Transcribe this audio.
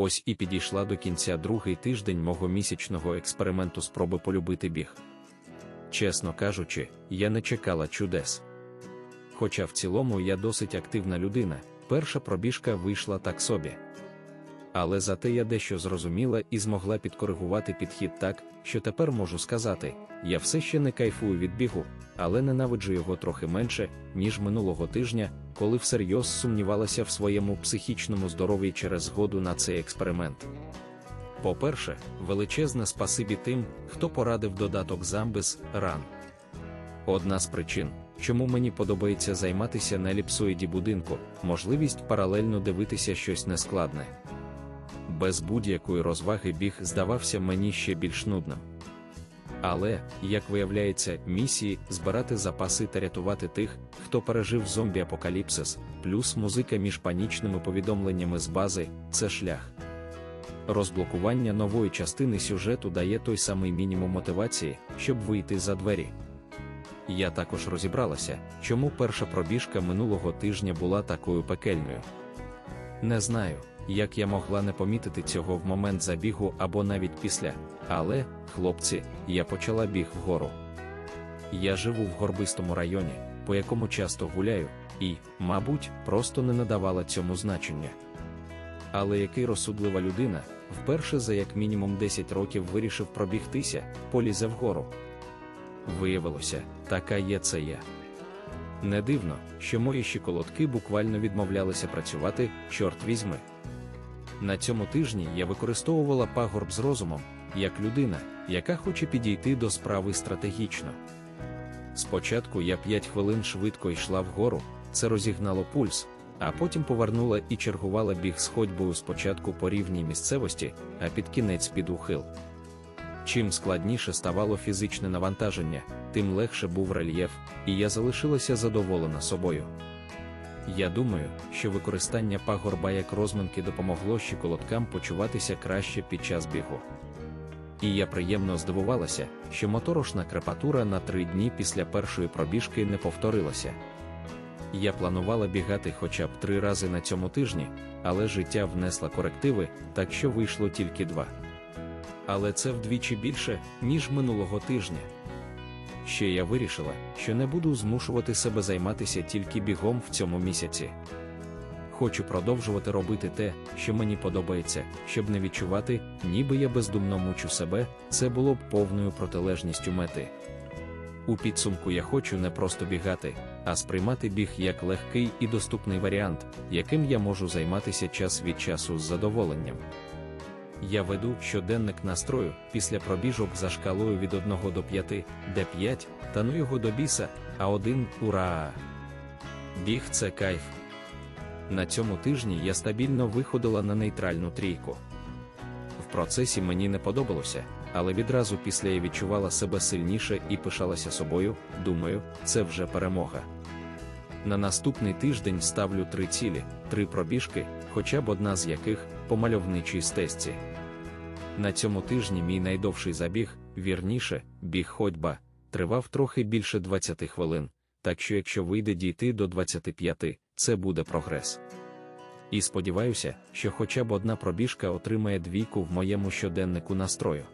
Ось і підійшла до кінця другий тиждень мого місячного експерименту спроби полюбити біг. Чесно кажучи, я не чекала чудес. Хоча в цілому я досить активна людина, перша пробіжка вийшла так собі. Але зате я дещо зрозуміла і змогла підкоригувати підхід так, що тепер можу сказати: я все ще не кайфую від бігу, але ненавиджу його трохи менше, ніж минулого тижня, коли всерйоз сумнівалася в своєму психічному здоров'ї через згоду на цей експеримент. По-перше, величезне спасибі тим, хто порадив додаток Zambis Run. Одна з причин, чому мені подобається займатися на еліпсоїді будинку, можливість паралельно дивитися щось нескладне. Без будь-якої розваги біг здавався мені ще більш нудним. Але, як виявляється, місії збирати запаси та рятувати тих, хто пережив зомбі-апокаліпсис, плюс музика між панічними повідомленнями з бази це шлях. Розблокування нової частини сюжету дає той самий мінімум мотивації, щоб вийти за двері. Я також розібралася, чому перша пробіжка минулого тижня була такою пекельною. Не знаю, як я могла не помітити цього в момент забігу або навіть після, але, хлопці, я почала біг вгору. Я живу в горбистому районі, по якому часто гуляю, і, мабуть, просто не надавала цьому значення. Але який розсудлива людина, вперше за як мінімум 10 років вирішив пробігтися, полізе вгору. Виявилося, така є це я. Не дивно, що мої щиколотки буквально відмовлялися працювати, чорт візьми. На цьому тижні я використовувала пагорб з розумом, як людина, яка хоче підійти до справи стратегічно. Спочатку я 5 хвилин швидко йшла вгору, це розігнало пульс, а потім повернула і чергувала біг з ходьбою спочатку по рівній місцевості, а під кінець під ухил. Чим складніше ставало фізичне навантаження, тим легше був рельєф, і я залишилася задоволена собою. Я думаю, що використання пагорба як розминки допомогло щиколоткам почуватися краще під час бігу. І я приємно здивувалася, що моторошна крепатура на три дні після першої пробіжки не повторилася. Я планувала бігати хоча б три рази на цьому тижні, але життя внесла корективи, так що вийшло тільки два. Але це вдвічі більше, ніж минулого тижня. Ще я вирішила, що не буду змушувати себе займатися тільки бігом в цьому місяці. Хочу продовжувати робити те, що мені подобається, щоб не відчувати, ніби я бездумно мучу себе, це було б повною протилежністю мети. У підсумку я хочу не просто бігати, а сприймати біг як легкий і доступний варіант, яким я можу займатися час від часу з задоволенням. Я веду щоденник настрою після пробіжок за шкалою від 1 до 5, де 5, та ну його до біса, а 1 ура! Біг це кайф. На цьому тижні я стабільно виходила на нейтральну трійку. В процесі мені не подобалося, але відразу після я відчувала себе сильніше і пишалася собою, думаю, це вже перемога. На наступний тиждень ставлю три цілі, три пробіжки, хоча б одна з яких по мальовничій стесці. На цьому тижні мій найдовший забіг, вірніше, біг ходьба, тривав трохи більше 20 хвилин, так що якщо вийде дійти до 25, це буде прогрес. І сподіваюся, що хоча б одна пробіжка отримає двійку в моєму щоденнику настрою.